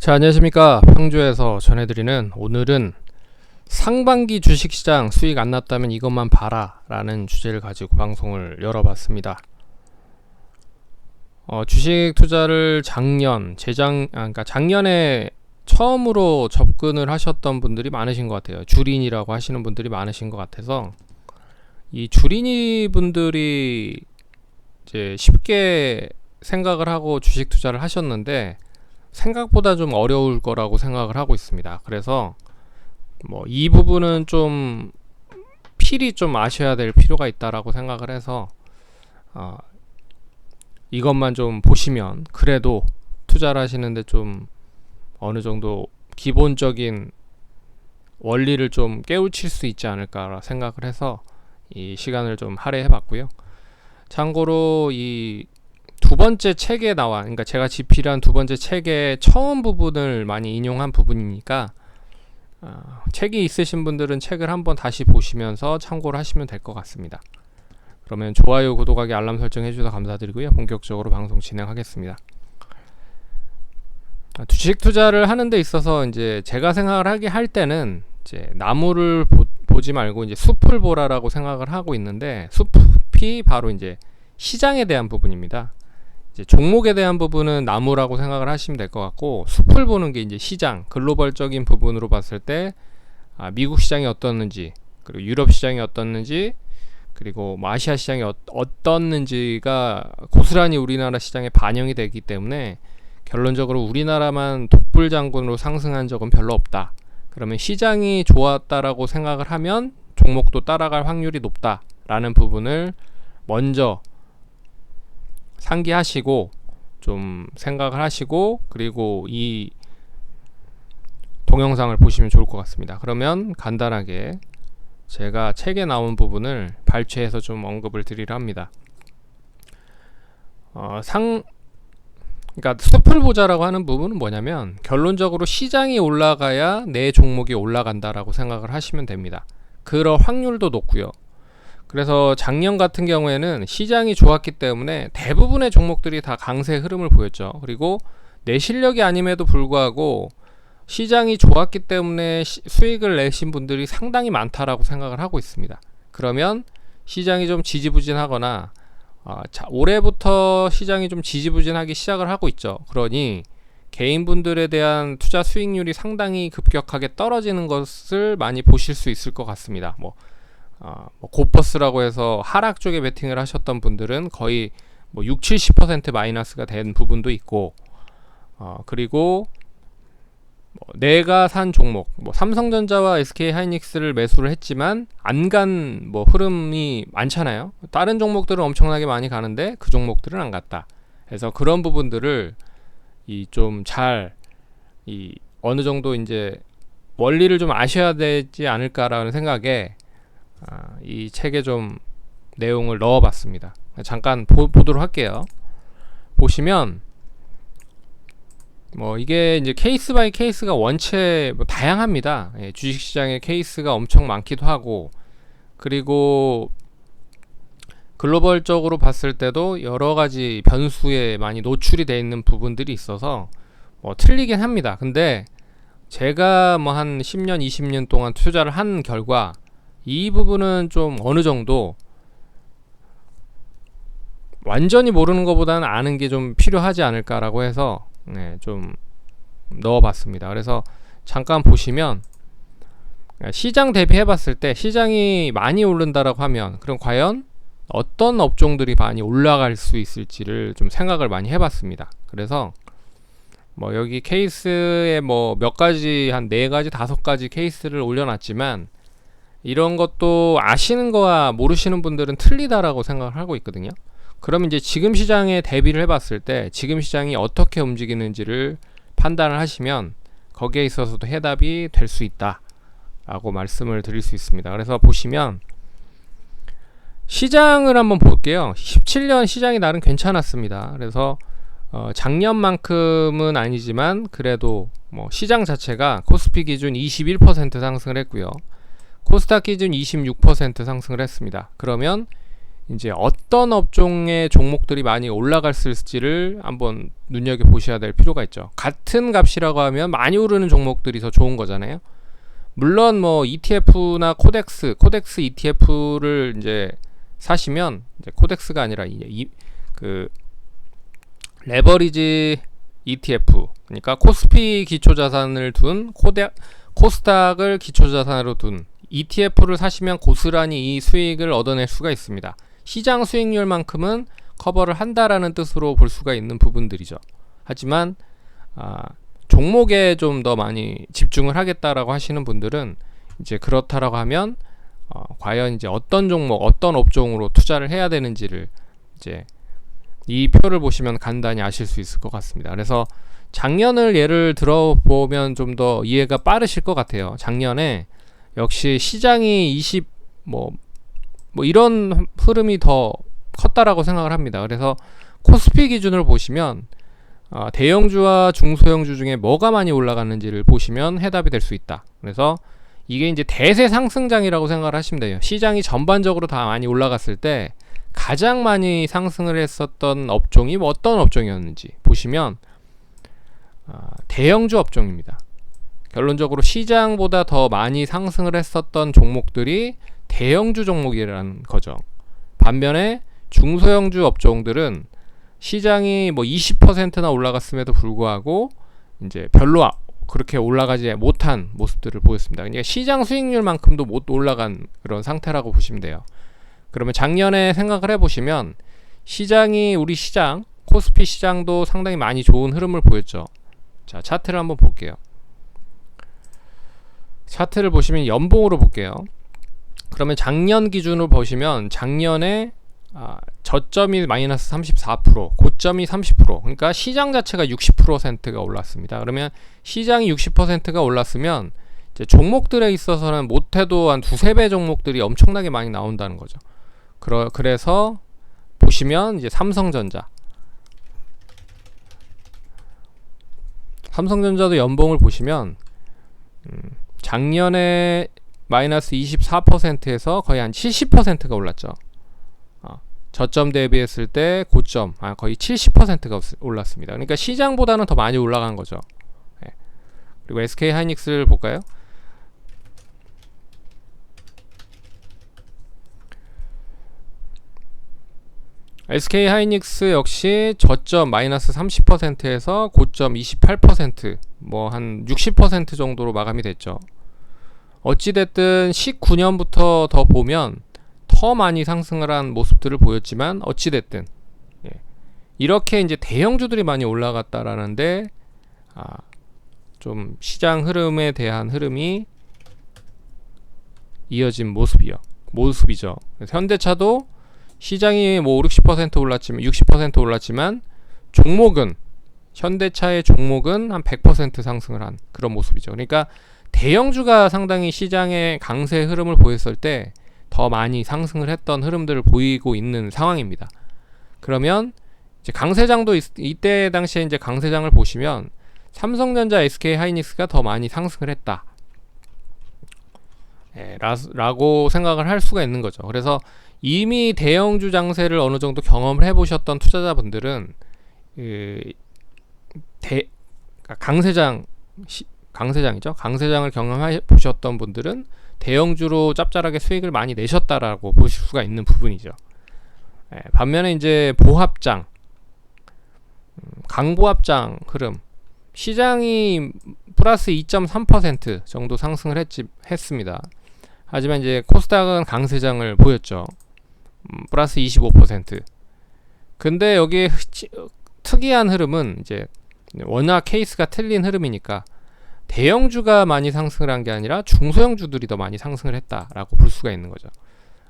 자, 안녕하십니까. 평주에서 전해드리는 오늘은 상반기 주식시장 수익 안 났다면 이것만 봐라 라는 주제를 가지고 방송을 열어봤습니다. 어, 주식 투자를 작년, 재작, 아, 그러니까 작년에 처음으로 접근을 하셨던 분들이 많으신 것 같아요. 주린이라고 하시는 분들이 많으신 것 같아서 이 주린이 분들이 이제 쉽게 생각을 하고 주식 투자를 하셨는데 생각보다 좀 어려울 거라고 생각을 하고 있습니다. 그래서 뭐 이 부분은 좀 필히 좀 아셔야 될 필요가 있다라고 생각을 해서 어 이것만 좀 보시면 그래도 투자를 하시는데 좀 어느 정도 기본적인 원리를 좀 깨우칠 수 있지 않을까 생각을 해서 이 시간을 좀 할애해 봤고요. 참고로 이 두 번째 책에 나와, 그러니까 제가 집필한 두 번째 책의 처음 부분을 많이 인용한 부분이니까 어, 책이 있으신 분들은 책을 한번 다시 보시면서 참고를 하시면 될 것 같습니다. 그러면 좋아요, 구독하기, 알람 설정 해주셔서 감사드리고요. 본격적으로 방송 진행하겠습니다. 아, 주식 투자를 하는 데 있어서 이제 제가 생각을 하게 할 때는 이제 나무를 보, 보지 말고 이제 숲을 보라라고 생각을 하고 있는데 숲이 바로 이제 시장에 대한 부분입니다. 이제 종목에 대한 부분은 나무라고 생각을 하시면 될 것 같고 숲을 보는 게 이제 시장 글로벌적인 부분으로 봤을 때 아, 미국 시장이 어떻는지 그리고 유럽 시장이 어떻는지 그리고 뭐 아시아 시장이 어, 어떻는지가 고스란히 우리나라 시장에 반영이 되기 때문에 결론적으로 우리나라만 독불장군으로 상승한 적은 별로 없다. 그러면 시장이 좋았다라고 생각을 하면 종목도 따라갈 확률이 높다라는 부분을 먼저 상기하시고 좀 생각을 하시고 그리고 이 동영상을 보시면 좋을 것 같습니다. 그러면 간단하게 제가 책에 나온 부분을 발췌해서 좀 언급을 드리려 합니다. 어, 상 그러니까 숲을 보자라고 하는 부분은 뭐냐면 결론적으로 시장이 올라가야 내 종목이 올라간다라고 생각을 하시면 됩니다. 그럴 확률도 높고요. 그래서 작년 같은 경우에는 시장이 좋았기 때문에 대부분의 종목들이 다 강세 흐름을 보였죠. 그리고 내 실력이 아님에도 불구하고 시장이 좋았기 때문에 시, 수익을 내신 분들이 상당히 많다라고 생각을 하고 있습니다. 그러면 시장이 좀 지지부진하거나 아, 자, 올해부터 시장이 좀 지지부진하기 시작을 하고 있죠. 그러니 개인분들에 대한 투자 수익률이 상당히 급격하게 떨어지는 것을 많이 보실 수 있을 것 같습니다. 뭐, 어, 뭐 고버스라고 해서 하락 쪽에 베팅을 하셨던 분들은 거의 뭐 6, 70% 마이너스가 된 부분도 있고, 어, 그리고 뭐 내가 산 종목, 뭐 삼성전자와 SK 하이닉스를 매수를 했지만 안 간 뭐 흐름이 많잖아요. 다른 종목들은 엄청나게 많이 가는데 그 종목들은 안 갔다. 그래서 그런 부분들을 이 좀 잘 이 어느 정도 이제 원리를 좀 아셔야 되지 않을까라는 생각에 아, 이 책에 좀 내용을 넣어봤습니다. 잠깐 보, 보도록 할게요. 보시면 뭐 이게 이제 케이스 바이 케이스가 원체 뭐 다양합니다. 예, 주식시장의 케이스가 엄청 많기도 하고 그리고 글로벌적으로 봤을 때도 여러 가지 변수에 많이 노출이 되어 있는 부분들이 있어서 뭐 틀리긴 합니다. 근데 제가 뭐 한 10년, 20년 동안 투자를 한 결과 이 부분은 좀 어느 정도 완전히 모르는 것보다는 아는 게 좀 필요하지 않을까라고 해서 네, 좀 넣어봤습니다. 그래서 잠깐 보시면 시장 대비해 봤을 때 시장이 많이 오른다라고 하면 그럼 과연 어떤 업종들이 많이 올라갈 수 있을지를 좀 생각을 많이 해봤습니다. 그래서 뭐 여기 케이스에 뭐 몇 가지 한 네 가지 다섯 가지 케이스를 올려놨지만 이런 것도 아시는 거와 모르시는 분들은 틀리다라고 생각을 하고 있거든요. 그럼 이제 지금 시장에 대비를 해봤을 때 지금 시장이 어떻게 움직이는지를 판단을 하시면 거기에 있어서도 해답이 될 수 있다 라고 말씀을 드릴 수 있습니다. 그래서 보시면 시장을 한번 볼게요. 17년 시장이 나름 괜찮았습니다. 그래서 어 작년만큼은 아니지만 그래도 뭐 시장 자체가 코스피 기준 21% 상승을 했고요 코스닥 기준 26% 상승을 했습니다 그러면 이제 어떤 업종의 종목들이 많이 올라갔을지를 한번 눈여겨 보셔야 될 필요가 있죠. 같은 값이라고 하면 많이 오르는 종목들이 더 좋은 거잖아요. 물론 뭐 ETF나 코덱스, 코덱스 ETF를 이제 사시면 이제 코덱스가 아니라 이, 그 레버리지 ETF 그러니까 코스피 기초 자산을 둔 코데 코스닥을 기초 자산으로 둔 ETF를 사시면 고스란히 이 수익을 얻어낼 수가 있습니다. 시장 수익률만큼은 커버를 한다라는 뜻으로 볼 수가 있는 부분들이죠. 하지만 아, 종목에 좀 더 많이 집중을 하겠다라고 하시는 분들은 이제 그렇다라고 하면 어, 과연 이제 어떤 종목, 어떤 업종으로 투자를 해야 되는지를 이제 이 표를 보시면 간단히 아실 수 있을 것 같습니다. 그래서 작년을 예를 들어 보면 좀 더 이해가 빠르실 것 같아요. 작년에 역시 시장이 20 뭐 뭐 이런 흐름이 더 컸다라고 생각을 합니다. 그래서 코스피 기준을 보시면 어, 대형주와 중소형주 중에 뭐가 많이 올라갔는지를 보시면 해답이 될 수 있다. 그래서 이게 이제 대세 상승장이라고 생각을 하시면 돼요. 시장이 전반적으로 다 많이 올라갔을 때 가장 많이 상승을 했었던 업종이 뭐 어떤 업종이었는지 보시면 어, 대형주 업종입니다. 결론적으로 시장보다 더 많이 상승을 했었던 종목들이 대형주 종목이라는 거죠. 반면에 중소형주 업종들은 시장이 뭐 20%나 올라갔음에도 불구하고 이제 별로 그렇게 올라가지 못한 모습들을 보였습니다. 그러니까 시장 수익률만큼도 못 올라간 그런 상태라고 보시면 돼요. 그러면 작년에 생각을 해보시면 시장이 우리 시장 코스피 시장도 상당히 많이 좋은 흐름을 보였죠. 자 차트를 한번 볼게요. 차트를 보시면 연봉으로 볼게요. 그러면 작년 기준으로 보시면 작년에 아, 저점이 마이너스 34%, 고점이 30%. 그러니까 시장 자체가 60%가 올랐습니다. 그러면 시장이 60%가 올랐으면 이제 종목들에 있어서는 못해도 한 두세 배 종목들이 엄청나게 많이 나온다는 거죠. 그러, 그래서 보시면 이제 삼성전자. 삼성전자도 연봉을 보시면 음, 작년에 마이너스 24%에서 거의 한 70%가 올랐죠. 어, 저점 대비했을 때 고점 아, 거의 70%가 올랐습니다. 그러니까 시장보다는 더 많이 올라간 거죠. 예. 그리고 SK 하이닉스를 볼까요? SK 하이닉스 역시 저점 마이너스 30%에서 고점 28%뭐 한 60% 정도로 마감이 됐죠. 어찌됐든 19년부터 더 보면 더 많이 상승을 한 모습들을 보였지만 어찌됐든 예. 이렇게 이제 대형주들이 많이 올라갔다라는데 아, 좀 시장 흐름에 대한 흐름이 이어진 모습이요. 모습이죠. 현대차도 시장이 뭐 5, 60% 올랐지만 60% 올랐지만 종목은 현대차의 종목은 한 100% 상승을 한 그런 모습이죠. 그러니까 대형주가 상당히 시장의 강세 흐름을 보였을 때 더 많이 상승을 했던 흐름들을 보이고 있는 상황입니다. 그러면 이제 강세장도 있, 이때 당시에 이제 강세장을 보시면 삼성전자, SK 하이닉스가 더 많이 상승을 했다. 예, 라, 고 생각을 할 수가 있는 거죠. 그래서 이미 대형주 장세를 어느 정도 경험을 해보셨던 투자자분들은 그 대, 강세장 시, 강세장이죠. 강세장을 경험해 보셨던 분들은 대형주로 짭짤하게 수익을 많이 내셨다라고 보실 수가 있는 부분이죠. 예, 반면에 이제 보합장, 음, 강보합장 흐름, 시장이 플러스 2.3% 정도 상승을 했지, 했습니다. 하지만 이제 코스닥은 강세장을 보였죠. 음, 플러스 25%. 근데 여기 특이한 흐름은 이제 워낙 케이스가 틀린 흐름이니까 대형주가 많이 상승을 한 게 아니라 중소형주들이 더 많이 상승을 했다라고 볼 수가 있는 거죠.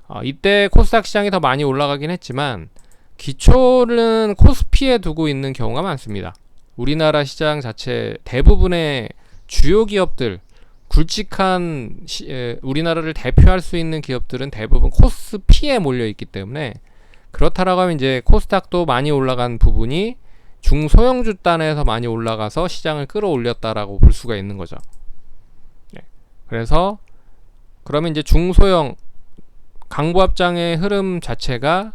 어, 이때 코스닥 시장이 더 많이 올라가긴 했지만 기초는 코스피에 두고 있는 경우가 많습니다. 우리나라 시장 자체 대부분의 주요 기업들 굵직한 시, 에, 우리나라를 대표할 수 있는 기업들은 대부분 코스피에 몰려 있기 때문에 그렇다라고 하면 이제 코스닥도 많이 올라간 부분이 중소형주 단에서 많이 올라가서 시장을 끌어올렸다라고 볼 수가 있는 거죠. 네. 그래서 그러면 이제 중소형 강보합장의 흐름 자체가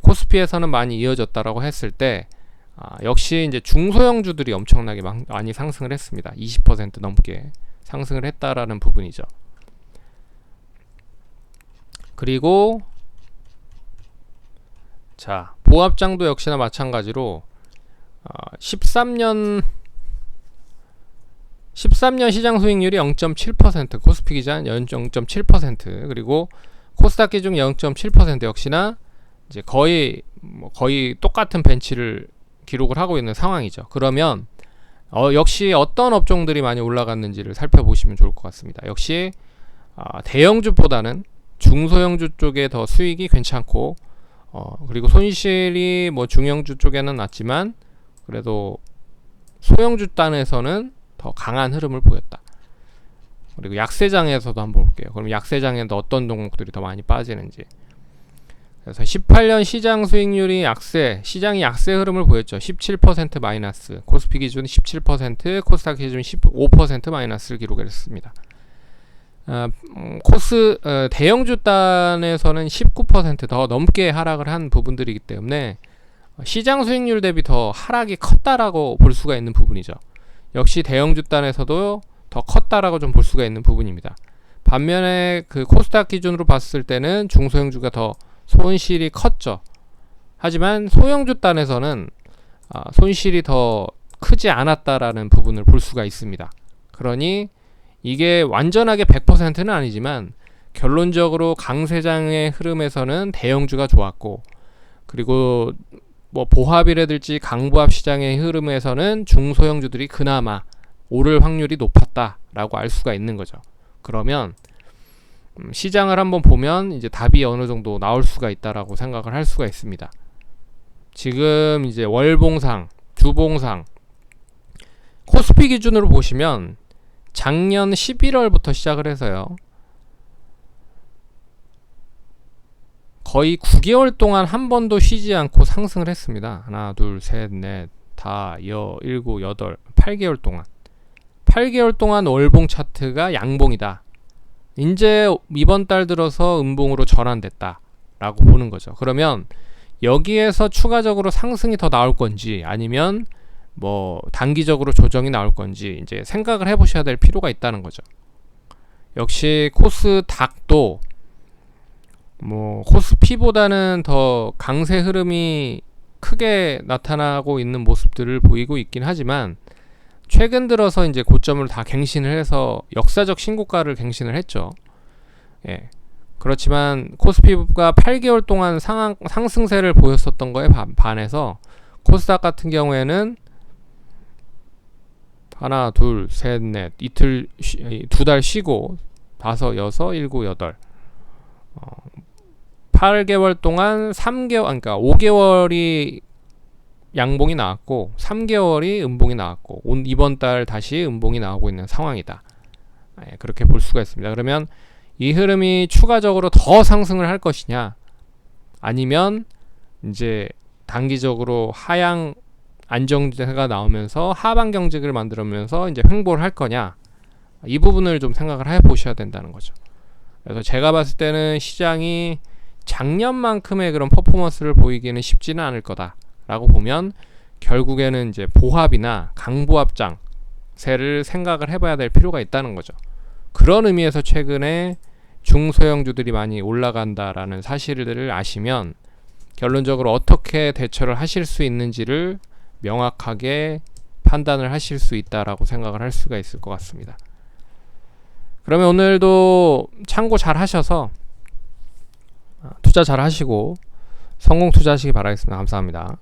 코스피에서는 많이 이어졌다라고 했을 때 아, 역시 이제 중소형주들이 엄청나게 많이 상승을 했습니다. 20% 넘게 상승을 했다라는 부분이죠. 그리고 자 보합장도 역시나 마찬가지로 어, 13년 13년 시장 수익률이 0.7% 코스피 기준 0.7% 그리고 코스닥 기준 0.7% 역시나 이제 거의 뭐 거의 똑같은 벤치를 기록을 하고 있는 상황이죠. 그러면 어, 역시 어떤 업종들이 많이 올라갔는지를 살펴보시면 좋을 것 같습니다. 역시 어, 대형주보다는 중소형주 쪽에 더 수익이 괜찮고 어, 그리고 손실이 뭐 중형주 쪽에는 낮지만 그래도 소형주 단에서는 더 강한 흐름을 보였다. 그리고 약세장에서도 한번 볼게요. 그럼 약세장에도 어떤 종목들이 더 많이 빠지는지. 그래서 18년 시장 수익률이 약세, 시장이 약세 흐름을 보였죠. 17% 마이너스, 코스피 기준 17%, 코스닥 기준 15% 마이너스를 기록했습니다. 어, 코스 어, 대형 주 단에서는 19%더 넘게 하락을 한 부분들이기 때문에 시장 수익률 대비 더 하락이 컸다라고 볼 수가 있는 부분이죠. 역시 대형 주 단에서도 더 컸다라고 좀 볼 수가 있는 부분입니다. 반면에 그 코스닥 기준으로 봤을 때는 중소형주가 더 손실이 컸죠. 하지만 소형주 단에서는 아, 손실이 더 크지 않았다라는 부분을 볼 수가 있습니다. 그러니 이게 완전하게 100%는 아니지만 결론적으로 강세장의 흐름에서는 대형주가 좋았고 그리고 뭐 보합이라든지 강보합 시장의 흐름에서는 중소형주들이 그나마 오를 확률이 높았다라고 알 수가 있는 거죠. 그러면 음, 시장을 한번 보면 이제 답이 어느 정도 나올 수가 있다라고 생각을 할 수가 있습니다. 지금 이제 월봉상, 주봉상, 코스피 기준으로 보시면 작년 11월부터 시작을 해서요. 거의 9개월 동안 한 번도 쉬지 않고 상승을 했습니다. 하나, 둘, 셋, 넷, 다, 여, 일곱, 여덟, 8개월 동안. 8개월 동안 월봉 차트가 양봉이다. 이제 이번 달 들어서 음봉으로 전환됐다. 라고 보는 거죠. 그러면 여기에서 추가적으로 상승이 더 나올 건지 아니면 뭐 단기적으로 조정이 나올 건지 이제 생각을 해 보셔야 될 필요가 있다는 거죠. 역시 코스 닥도 뭐 코스피보다는 더 강세 흐름이 크게 나타나고 있는 모습들을 보이고 있긴 하지만 최근 들어서 이제 고점을 다 갱신을 해서 역사적 신고가를 갱신을 했죠. 예. 그렇지만 코스피가 8개월 동안 상황, 상승세를 보였었던 거에 반, 반해서 코스닥 같은 경우에는 하나, 둘, 셋, 넷 이틀 두 달 쉬고 다섯, 여섯, 일곱, 여덟 어, 8개월 동안 3개월 그러니까 5개월이 양봉이 나왔고 3개월이 음봉이 나왔고 온 이번 달 다시 음봉이 나오고 있는 상황이다. 예, 그렇게 볼 수가 있습니다. 그러면 이 흐름이 추가적으로 더 상승을 할 것이냐 아니면 이제 단기적으로 하향 안정세가 나오면서 하방 경직을 만들면서 이제 횡보를 할 거냐 이 부분을 좀 생각을 해 보셔야 된다는 거죠. 그래서 제가 봤을 때는 시장이 작년만큼의 그런 퍼포먼스를 보이기는 쉽지는 않을 거다. 라고 보면 결국에는 이제 보합이나 강보합장 세를 생각을 해봐야 될 필요가 있다는 거죠. 그런 의미에서 최근에 중소형주들이 많이 올라간다라는 사실들을 아시면 결론적으로 어떻게 대처를 하실 수 있는지를 명확하게 판단을 하실 수 있다라고 생각을 할 수가 있을 것 같습니다. 그러면 오늘도 참고 잘 하셔서 투자 잘 하시고 성공 투자하시기 바라겠습니다. 감사합니다.